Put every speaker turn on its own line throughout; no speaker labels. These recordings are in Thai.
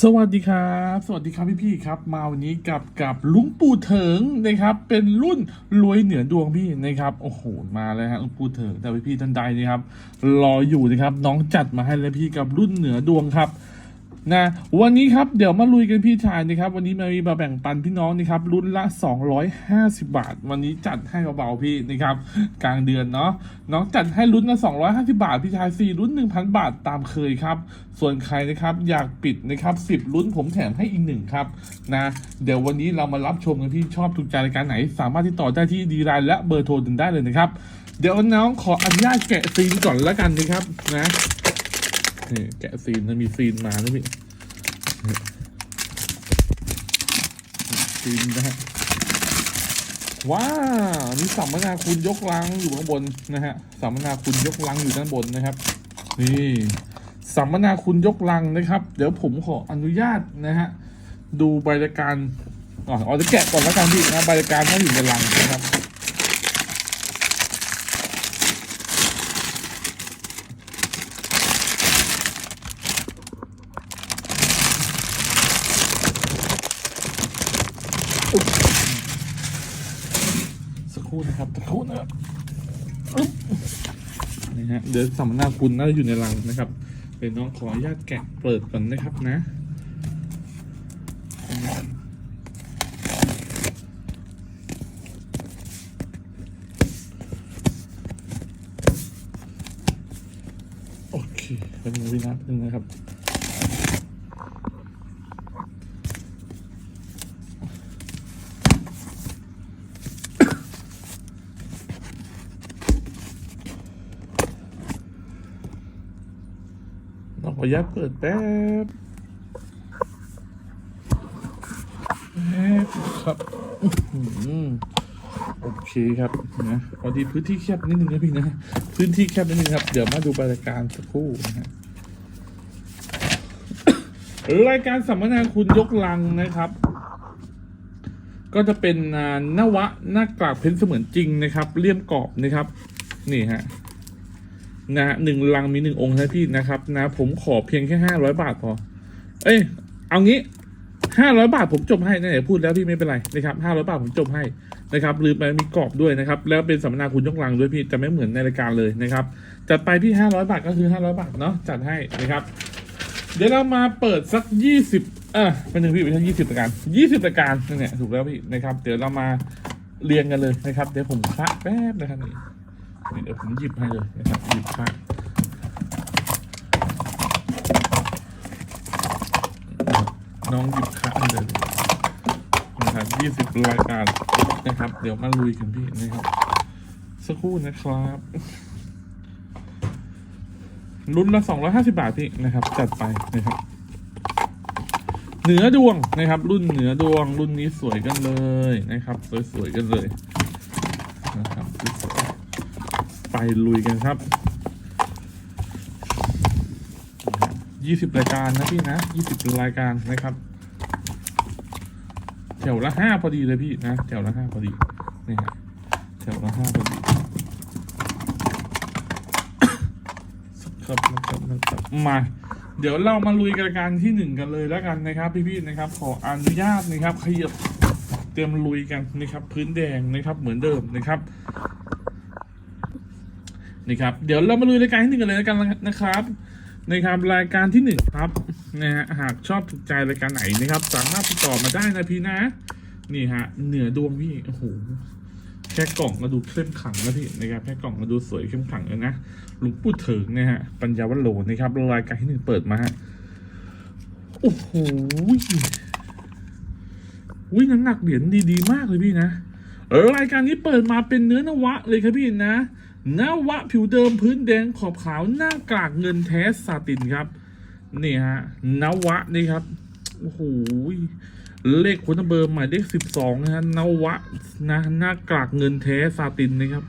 สวัสดีครับ สวัสดีครับพี่พี่ครับ มาวันนี้กับกับลุงปู่เถิงนะครับ เป็นรุ่นรวยเหนือดวงพี่นะครับโอ้โหมาแล้วฮะลุงปู่เถิงแต่พี่พี่ท่านใดนะครับ รออยู่นะครับ น้องจัดมาให้แล้วพี่กับรุ่นเหนือดวงครับ นะวันนี้ครับเดี๋ยวมาลุยกันพี่ชายนะครับ วันนี้มามีมาแบ่งปันพี่น้องนะครับรุ่นละ 250 บาท วันนี้จัดให้เบาๆพี่นะครับ กลางเดือนเนาะน้องจัดให้รุ่นละ 250 บาท พี่ชาย 4 รุ่น 1,000 บาทตามเคยครับ ส่วนใครนะครับอยากปิดนะครับ 10 รุ่นผมแถมให้อีกหนึ่งครับนะเดี๋ยววันนี้เรามารับชมกันพี่ชอบถูกใจรายการไหน สามารถติดต่อได้ที่ดีไลน์และเบอร์โทรถึงได้เลยนะครับ เดี๋ยวน้องขออนุญาตแกะซีนก่อนแล้วกันนะครับนะ นี่แกะซีนนมีซีนมานะพี่ซีนนะฮะว้าวมีสัมมนาคุณยกลังอยู่ข้างบนนะฮะสัมมนาคุณยกลังอยู่ด้านบนนะครับ นี่สัมมนาคุณยกลังนะครับ เดี๋ยวผมขออนุญาตนะฮะดูใบรายการอ๋อเอาจะแกะก่อนแล้วกันพี่นะใบรายการถ้าอยู่ในลังนะครับ สักครู่ นะครับสักครู่นะครับนี่ฮะเดี๋ยวสัมมนาคุณน่าจะอยู่ในรังนะครับเดี๋ยวน้องขออนุญาตแกะเปิดก่อนนะครับนะโอเคเป็นวินาทีนะครับ องขออนุญาตเปิดแป๊บแป๊บครับโอเคครับนะพอดีพื้นที่แคบนิดนึงนะพี่นะ พื้นที่แคบนิดนึงครับ เดี๋ยวมาดูรายการสักครู่นะฮะรายการสัมมนาคุณยกลังนะครับ ก็จะเป็นอ่านวะหน้ากากเพ้นเสมือนจริงนะครับ เลี่ยมกรอบนะครับ นี่ฮะ นะหนึ่งลังมีหนึ่งองค์นะพี่นะครับนะผมขอเพียงแค่ห้าร้อยบาทพอ เอ้ยเอางี้ห้าร้อยบาทผมจบให้นะไหนพูดแล้วพี่ไม่เป็นไรนะครับห้าร้อยบาทผมจบให้นะครับลืมไปมีกรอบด้วยนะครับ แล้วเป็นสัมมนาคุณยกลังด้วยพี่จะไม่เหมือนในรายการเลยนะครับจัดไปพี่ห้าร้อยบาทก็คือห้าร้อยบาทเนาะจัดให้นะครับเดี๋ยวเรามาเปิดสักยี่สิบอะเป็นหนึ่งพี่เป็นทั้งยี่สิบรายการยี่สิบรายการนั่นแหละถูกแล้วพี่นะครับ เดี๋ยวเรามาเรียงกันเลยนะครับ เดี๋ยวผมคละแป๊บนะครับนี่ เดี๋ยวผมหยิบให้เลยนะครับหยิบคละน้องหยิบคันเลยนะครับยี่สิบรายการนะครับ เดี๋ยวมาลุยกันพี่นะครับ สักครู่นะครับรุ่นละสองร้อยห้าสิบาทพี่นะครับ จัดไปนะครับเหนือดวงนะครับ รุ่นเหนือดวงรุ่นนี้สวยกันเลยนะครับ สวยๆกันเลยนะครับสวย ลุยกันครับยี่สิบรายการนะพี่นะยี่สิบรายการนะครับแถวละห้าพอดีเลยพี่นะแถวละห้าพอดีนี่ฮะแถวละห้าพอดีครับนะครับนะครับมาเดี๋ยวเรามาลุยรายการที่หนึ่งกันเลยแล้วกันนะครับ พี่ๆนะครับ ขออนุญาตนะครับขยับเตรียมลุยกันนะครับ พื้นแดงนะครับเหมือนเดิมนะครับ นี่ครับเดี๋ยวเรามาลุยรายการที่หนึ่งกันเลยกันนะครับนะครับรายการที่หนึ่งครับนะฮะหากชอบถูกใจรายการไหนนะครับ สามารถติดต่อมาได้นะพี่นะนี่ฮะเหนือดวงพี่โอ้โหแค่กล่องก็ดูเข้มขังแล้วพี่นะครับแค่กล่องก็ดูสวยเข้มขังเลยนะหลุงปู่เถิงนะฮะปัญญาวัลโลนะครับรายการที่หนึ่งเปิดมาฮะโอ้โหวิน้ำหนักเหรียญดีๆมากเลยพี่นะเออรายการนี้เปิดมาเป็นเนื้อนวะเลยครับพี่นะ นวะผิวเดิมพื้นแดงขอบขาวหน้ากากเงินแท้ซาตินครับ นี่ฮะนวะนี่ครับ โอ้โหเลขคนเบอร์หมายเลขสิบสองนะฮะนวะนะหน้ากากเงินแท้ซาตินนะครับ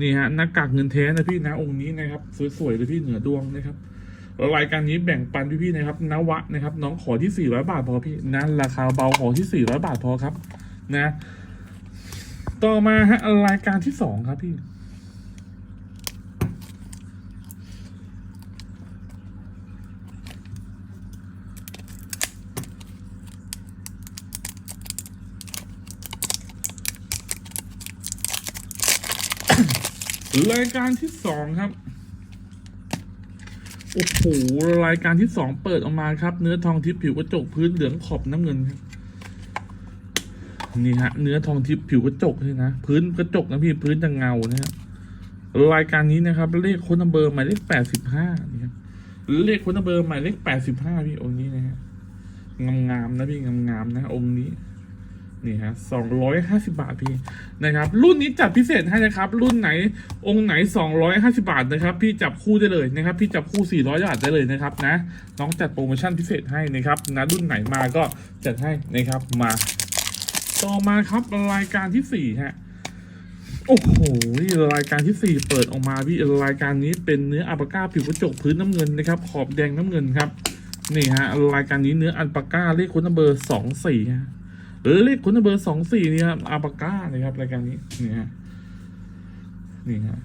นี่ฮะหน้ากากเงินแท้นะพี่นะองค์นี้นะครับ สวยๆเลยพี่เหนือดวงนะครับรายการนี้แบ่งปันพี่ๆนะครับนวะนะครับ น้องขอที่สี่ร้อยบาทพอพี่นะราคาเบาขอที่สี่ร้อยบาทพอครับ นะ ต่อมาฮะรายการที่สองครับพี่ รายการที่สองครับ โอ้โห รายการที่สองเปิดออกมาครับ เนื้อทองทิพย์ผิวกระจกพื้นเหลืองขอบน้ำเงินครับนี่ฮะ เนื้อทองทิพย์ผิวกระจกเลยนะ พื้นกระจกนะพี่พื้นจะเงานะฮะรายการนี้นะครับ เลขค้นเบอร์หมายเลขแปดสิบห้านี่ครับเลขค้นเบอร์หมายเลขแปดสิบห้าพี่องค์นี้นะฮะงามๆนะพี่งามๆนะองค์นี้ นี่ฮะสองร้อยห้าสิบาทพี่นะครับ รุ่นนี้จัดพิเศษให้นะครับ รุ่นไหนองค์ไหนสองร้อยห้าสิบาทนะครับ พี่จับคู่ได้เลยนะครับ พี่จับคู่สี่ร้อยบาทได้เลยนะครับนะ น้องจัดโปรโมชั่นพิเศษให้นะครับนะรุ่นไหนมาก็จัดให้นะครับมา ต่อมาครับรายการที่สี่ฮะโอ้โหรายการที่สี่เปิดออกมาพี่รายการนี้เป็นเนื้ออัลปาก้าผิวกระจกพื้นน้ำเงินนะครับ ขอบแดงน้ำเงินครับ นี่ฮะรายการนี้เนื้ออัลปาก้าเลขคุณนัมเบอร์สองสี่ฮะ เลขคุณนัมเบอร์สองสี่นี่ครับอัลปาก้านะครับรายการนี้นี่ฮะนี่ฮะ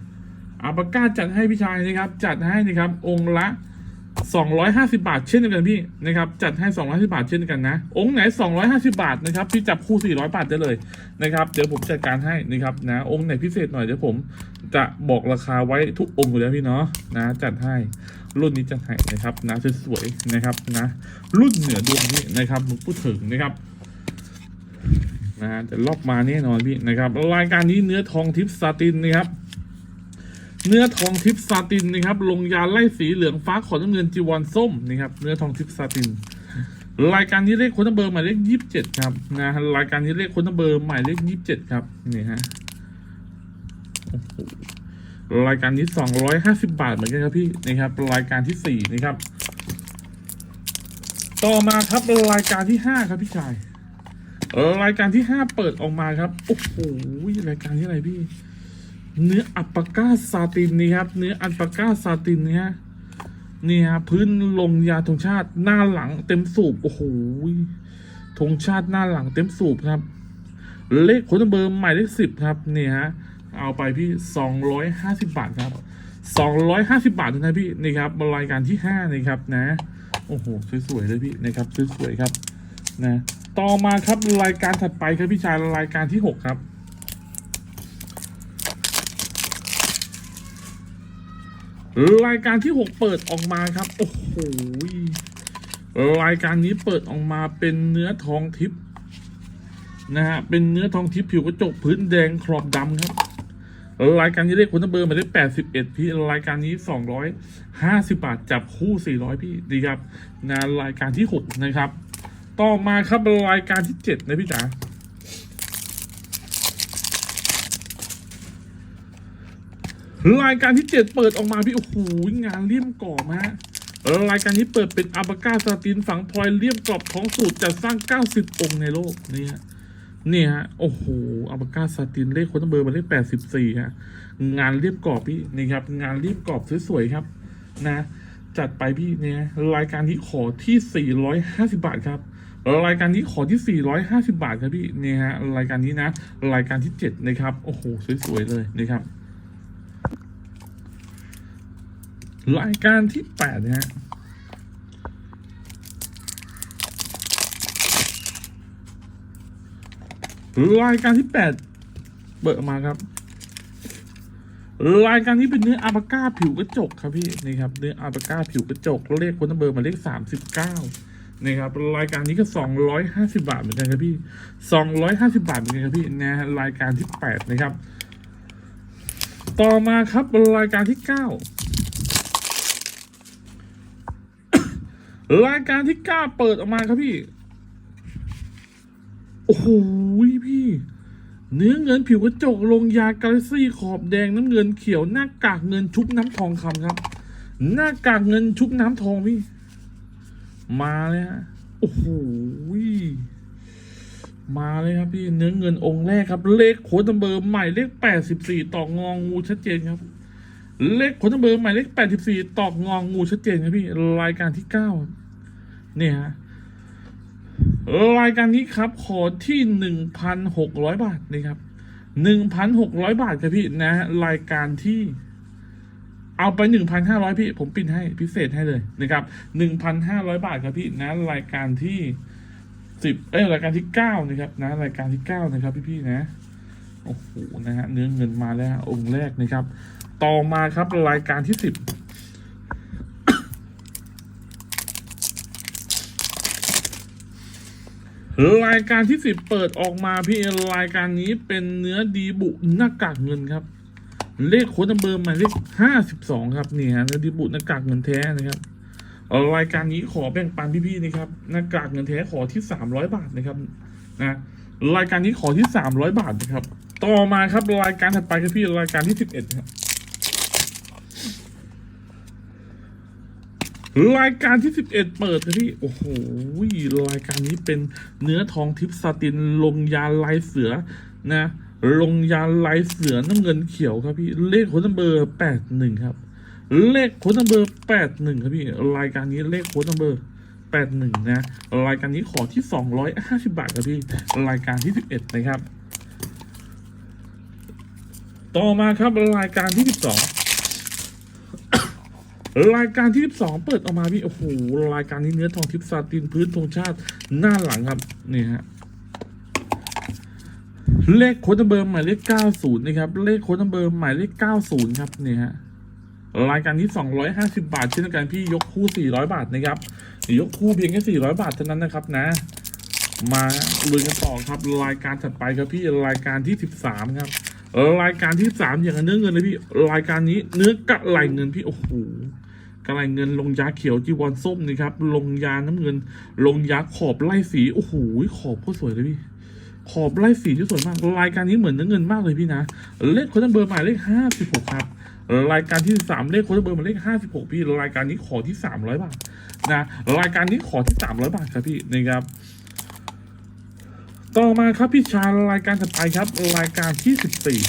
อัลปาก้าจัดให้พี่ชายนะครับ จัดให้นะครับ องค์ละ250บาทเช่นเดียวกันพี่นะครับ จัดให้250บาทเช่นเดียวกันนะ องค์ไหน250บาทนะครับพี่จับคู่400บาทได้เลยนะครับเดี๋ยวผมจัดการให้นะครับนะองค์ไหนพิเศษหน่อยเดี๋ยวผมจะบอกราคาไว้ทุกองค์อยู่แล้วพี่เนาะนะจัดให้รุ่นนี้จัดให้นะครับนะสวยๆนะครับนะรุ่นเหนือดวงพี่นะครับผมพูดถึงนะครับ นะฮะจะลอกมาแน่นอนพี่นะครับ รายการนี้เนื้อทองทิพย์ซาตินนะครับ เนื้อทองทิพย์ซาตินนะครับ ลงยาไล่สีเหลืองฟ้าขอน้ำเงินจีวรส้มนะครับ เนื้อทองทิพย์ซาติน รายการนี้เลขคนนัมเบอร์หมายเลขยี่สิบเจ็ดครับนะรายการนี้เลขคนนัมเบอร์หมายเลขยี่สิบเจ็ดครับนี่ฮะรายการนี้สองร้อยห้าสิบาทเหมือนกันครับพี่นะครับ รายการที่สี่นะครับ ต่อมาครับรายการที่ห้าครับพี่ชาย เออรายการที่ห้าเปิดออกมาครับ โอ้โหรายการที่อะไรพี่ เนื้ออัปปาก้าซาตินนี่ครับ เนื้ออัปปาก้าซาตินเนี่ยฮะนี่ฮะพื้นลงยาธงชาติหน้าหลังเต็มสูบโอ้โหธงชาติหน้าหลังเต็มสูบครับ เลขคนเบอร์หมายเลขสิบครับนี่ฮะเอาไปพี่สองร้อยห้าสิบบาทครับสองร้อยห้าสิบาทนะพี่นี่ครับรายการที่ห้านี่ครับนะ โอ้โหสวยๆเลยพี่นะครับสวยๆครับนะ ต่อมาครับรายการถัดไปครับพี่ชายรายการที่หกครับ รายการที่หกเปิดออกมาครับ โอ้โหรายการนี้เปิดออกมาเป็นเนื้อทองทิพย์นะฮะเป็นเนื้อทองทิพย์ผิวกระจกพื้นแดงขอบดำครับรายการนี้เลขคุณเบอร์มายเลขแปดสิบเอ็ดพี่รายการนี้สองร้อยห้าสิบาทจับคู่สี่ร้อยพี่ดีครับนะรายการที่หกนะครับ ต่อมาครับรายการที่เจ็ดนะพี่จ๋ารายการที่เจ็ดเปิดออกมาพี่โอ้โหงานเลี่ยมกรอบฮะรายการนี้เปิดเป็นอาบากาซาตินฝังพลอยเลี่ยมกรอบของสูตรจัดสร้าง 90 องค์ในโลกนี่ฮะนี่ฮะโอ้โหอาบากาซาตินเลขคนเบอร์มาเลข84ฮะงานเลี่ยมกรอบพี่นี่ครับ งานเลี่ยมกรอบสวยๆครับ นะ จัดไปพี่เนี่ยรายการที่ขอที่ 450 บาทครับ รายการนี้ขอที่ 450 บาทครับพี่เนี่ยฮะรายการนี้นะ รายการที่ 7 นะครับ โอ้โห สวย ๆ เลยนะครับ รายการที่แปดนะฮะรายการที่แปดเปิดออกมาครับ รายการนี้เป็นเนื้ออาบาก้าผิวกระจกครับพี่นี่ครับเนื้ออาบาก้าผิวกระจกเลขคนนัมเบอร์มาเลขสามสิบเก้า นี่ครับรายการนี้ก็สองร้อยห้าสิบาทเหมือนกันครับพี่สองร้อยห้าสิบาทเหมือนกันครับพี่นะรายการที่แปดนะครับ ต่อมาครับรายการที่เก้ารายการที่เก้าเปิดออกมาครับพี่ โอ้โหพี่ เนื้อเงินผิวกระจกลงยากาแล็กซี่ขอบแดงน้ำเงินเขียวหน้ากากเงินชุบน้ำทองคำครับ หน้ากากเงินชุบน้ำทองพี่ มาเลยฮะโอ้โหมาเลยครับพี่เนื้อเงินองค์แรกครับ เลขโค้ดนัมเบอร์ใหม่เลขแปดสิบสี่ต่ององูชัดเจนครับ เลขโคดนัมเบอร์ใหม่เลขแปดสิบสี่ตอกงองูชัดเจนครับพี่รายการที่เก้าเนี่ยฮะรายการนี้ครับ ขอที่หนึ่งพันหกร้อยบาทนะครับหนึ่งพันหกร้อยบาทครับพี่นะ รายการที่ เอาไปหนึ่งพันห้าร้อยพี่ ผมปินให้พิเศษให้เลยนะครับหนึ่งพันห้าร้อยบาทครับพี่นะรายการที่สิบเอ้ยรายการที่เก้านะครับนะรายการที่เก้านะครับพี่ๆนะโอ้โหนะฮะเนื้อเงินมาแล้วองค์แรกนะครับ ต่อมาครับรายการที่สิบรายการที่สิบเปิดออกมาพี่รายการนี้เป็นเนื้อดีบุหน้ากากเงินครับ เลขโค้ดนัมเบอร์หมายเลขห้าสิบสองครับนี่ฮะเนื้อดีบุหน้ากากเงินแท้นะครับรายการนี้ขอแบ่งปันพี่ๆนะครับหน้ากากเงินแท้ขอที่สามร้อยบาทนะครับนะรายการนี้ขอที่สามร้อยบาทนะครับ ต่อมาครับรายการถัดไปครับพี่รายการที่สิบเอ็ดครับรายการที่สิบเอ็ดเปิดครับพี่ โอ้โห รายการนี้เป็นเนื้อทองทิพย์ซาตินลงยาลายเสือนะ ลงยาลายเสือน้ำเงินเขียวครับพี่เลขโค้ดนัมเบอร์แปดหนึ่งครับ เลขโค้ดนัมเบอร์แปดหนึ่งครับพี่รายการนี้เลขโค้ดนัมเบอร์แปดหนึ่งนะรายการนี้ขอที่สองร้อยห้าสิบาทครับพี่รายการที่สิบเอ็ดนะครับ ต่อมาครับรายการที่สิบสองรายการที่12 เปิดออกมาพี่ โอ้โห รายการนี้เนื้อทองทิพย์ซาตินพื้นธงชาติหน้าหลังครับ นี่ฮะ เลขโค้ดเบอร์หมายเลข90นะครับ เลขโค้ดเบอร์หมายเลข90ครับนี่ฮะรายการที่ 250 บาท เช่นกันพี่ยกคู่ 400 บาทนะครับยกคู่เพียงแค่ 400 บาทเท่านั้นนะครับนะ มาลุยกันต่อครับรายการถัดไปครับพี่รายการที่ 13 ครับ รายการที่สามอย่างเนื้อเงินเลยพี่รายการนี้เนื้อกระไหลเงินพี่โอ้โหกระไหลเงินลงยาเขียวจีวรส้มนี่ครับลงยาน้ำเงิน ลงยาขอบไล่สีโอ้โหขอบก็สวยเลยพี่ ขอบไล่สีที่สวยมาก รายการนี้เหมือนเนื้อเงินมากเลยพี่นะ เลขโค้ดเบอร์หมายเลขห้าสิบหกครับ รายการที่สามเลขโค้ดเบอร์หมายเลขห้าสิบหกพี่ รายการนี้ขอที่สามร้อยบาทนะ รายการนี้ขอที่สามร้อยบาทครับพี่นะครับต่อมาครับพี่ชารายการถัดไปครับ รายการที่สิบสี่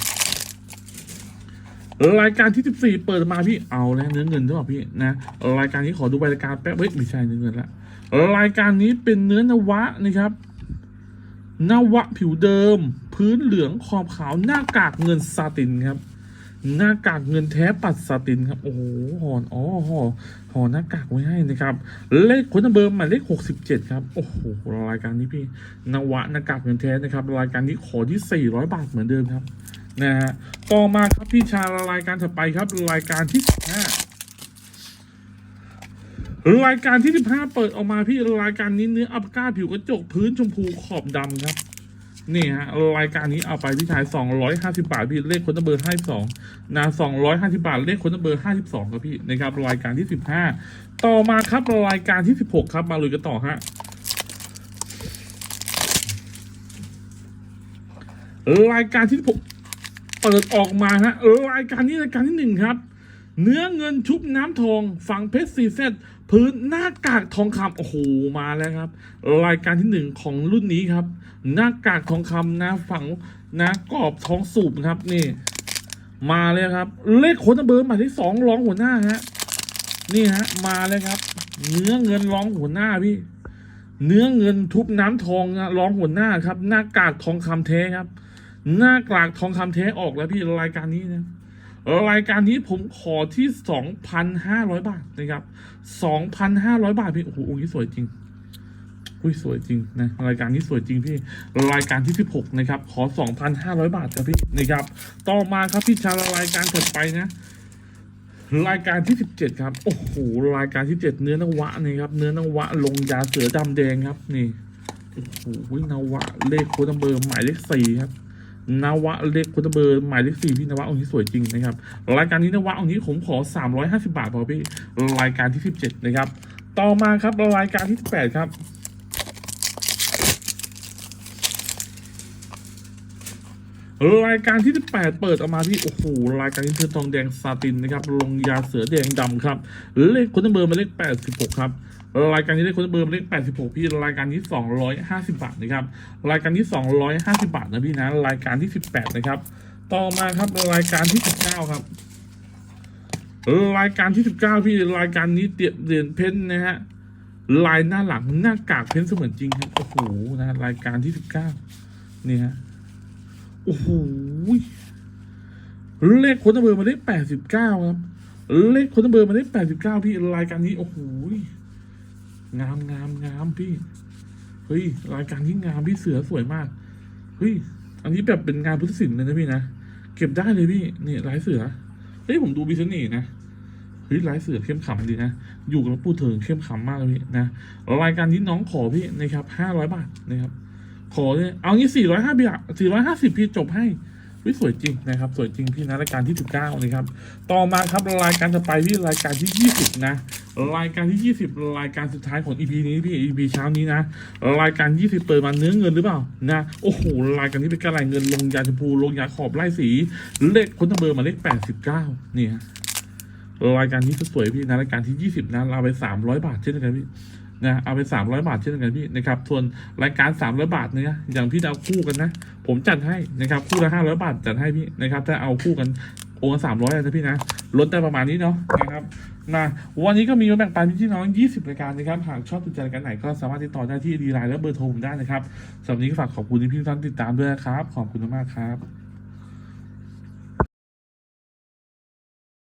รายการที่สิบสี่เปิดมาพี่เอาแล้วเนื้อเงินใช่ป่ะพี่นะรายการนี้ขอดูใบรายการแป๊บเฮ้ยไม่ใช่เนื้อเงินละรายการนี้เป็นเนื้อนวะนะครับ นวะผิวเดิม พื้นเหลืองขอบขาวหน้ากากเงินซาตินครับ หน้ากากเงินแท้ปัดซาตินครับ โอ้โหห่ออ๋อห่อห่อหน้ากากไว้ให้นะครับ เลขคนเบอร์หมายเลขหกสิบเจ็ดครับ โอ้โหรายการนี้พี่นวะหน้ากากเงินแท้นะครับ รายการนี้ขอที่สี่ร้อยบาทเหมือนเดิมครับนะฮะต่อมาครับพี่ชารายการถัดไปครับรายการที่สิบห้า รายการที่สิบห้าเปิดออกมาพี่รายการนี้เนื้ออัปก้าผิวกระจกพื้นชมพูขอบดำครับนี่ฮะรายการนี้เอาไปพี่ชายสองร้อยห้าสิบาทพี่เลขคนเบอร์ห้าสองนะสองร้อยห้าสิบาทเลขคนเบอร์ห้าสิบสองครับพี่นะครับรายการที่สิบห้าต่อมาครับรายการที่สิบหกครับมาลุยกันต่อฮะรายการที่สิบหกเปิดออกมาฮะรายการนี้รายการที่หนึ่งครับ เนื้อเงินชุบน้ำทองฝังเพชรซีเซตพื้นหน้ากากทองคำโอ้โหมาแล้วครับ รายการที่หนึ่งของรุ่นนี้ครับ หน้ากากทองคำนะฝังนะกรอบทองสูบครับนี่มาเลยครับ เลขโคนเบอร์หมายที่สองรองหัวหน้าฮะนี่ฮะมาเลยครับ เนื้อเงินรองหัวหน้าพี่ เนื้อเงินทุบน้ำทองนะรองหัวหน้าครับ หน้ากากทองคำแท้ครับ หน้ากากทองคำแท้ออกแล้วพี่รายการนี้นะ รายการนี้ผมขอที่สองพันห้าร้อยบาทนะครับสองพันห้าร้อยบาทพี่โอ้โหองค์นี้สวยจริงอุ้ยสวยจริงนะรายการนี้สวยจริงพี่รายการที่สิบหกนะครับ ขอสองพันห้าร้อยบาทครับพี่นะครับ ต่อมาครับพี่ชารายการถัดไปนะรายการที่สิบเจ็ดครับ โอ้โห รายการที่เจ็ดเนื้อนวะนี่ครับ เนื้อนวะ ลงยาเสือดำแดงครับ นี่ โอ้โหนวะ เลขโค้ดนัมเบอร์หมายเลขสี่ครับ นวะเลขคุณเบอร์หมายเลขสี่พี่นวะองค์นี้สวยจริงนะครับ รายการนี้นวะองค์นี้ผมขอสามร้อยห้าสิบาทพอพี่รายการที่สิบเจ็ดนะครับ ต่อมาครับรายการที่สิบแปดครับรายการที่ 18 เปิดออกมาที่โอ้โหรายการนี้เธอทองแดงซาตินนะครับลงยาเสือแดงดำครับ เลขคนเบอร์หมายเลข86 ครับ รายการนี้เลขคนเบอร์เลข86 พี่รายการนี้250 บาทนะครับรายการนี้250 บาทนะพี่นะรายการที่ 18 นะครับ ต่อมาครับรายการที่ 19 ครับรายการที่ 19 พี่รายการนี้เตียเหรียญเพ้นนะฮะลายหน้าหลังหน้ากากเพ้นเสมือนจริงครับโอ้โหนะรายการที่ 19 นี่ฮะโอ้โหเลขคนเบอร์มาได้แปดสิบเก้าครับเลขคนเบอร์มาได้แปดสิบเก้าพี่รายการนี้โอ้โห งามงามงามพี่ เฮ้ย รายการที่งามพี่เสือสวยมาก เฮ้ย อันนี้แบบเป็นงานพุทธศิลป์เลยนะพี่นะ เก็บได้เลยพี่ นี่ลายเสือ เฮ้ยผมดูมีเสน่นะ เฮ้ยลายเสือเข้มขำดีนะ อยู่กับปู่เถิงเข้มขำมากเลยพี่นะ รายการนี้น้องขอพี่นะครับห้าร้อยบาทนะครับ ขอเนี่ยเอางี้สี่ร้อยห้าบาทสี่ร้อยห้าสิบพี่จบให้ วิสวยจริงนะครับ สวยจริงพี่นะรายการที่สิบเก้านะครับต่อมาครับรายการจะไปพี่รายการที่ยี่สิบนะ รายการที่ยี่สิบรายการสุดท้ายของ EP นี้พี่ EP เช้านี้นะ รายการยี่สิบเปิดมาเนื้อเงินหรือเปล่านะโอ้โหรายการนี้เป็นกรรายเงินลงยาชมพูลงยาขอบไล่สีเลขคนทะเบอร์มาเลขแปดสิบเก้านี่ฮะรายการนี้สวยพี่นะรายการที่ยี่สิบนะเราไปสามร้อยบาทเช่นกันพี่ นะเอาไปสามร้อยบาทเช่นกันพี่นะครับส่วนรายการสามร้อยบาทเนี่ยอย่างพี่จะเอาคู่กันนะ ผมจัดให้นะครับคู่ละห้าร้อยบาทจัดให้พี่นะครับถ้าเอาคู่กันโอนสามร้อยนะพี่นะลดได้ประมาณนี้เนาะนะครับนะวันนี้ก็มีมาแบ่งปันพี่น้อง 20 รายการนะครับ หากชอบติดใจรายการไหนก็สามารถติดต่อได้ที่ดีไลน์และเบอร์โทรผมได้นะครับสำหรับนี้ก็ฝากขอบคุณที่พี่ท่านติดตามด้วยนะครับ ขอบคุณมากครับ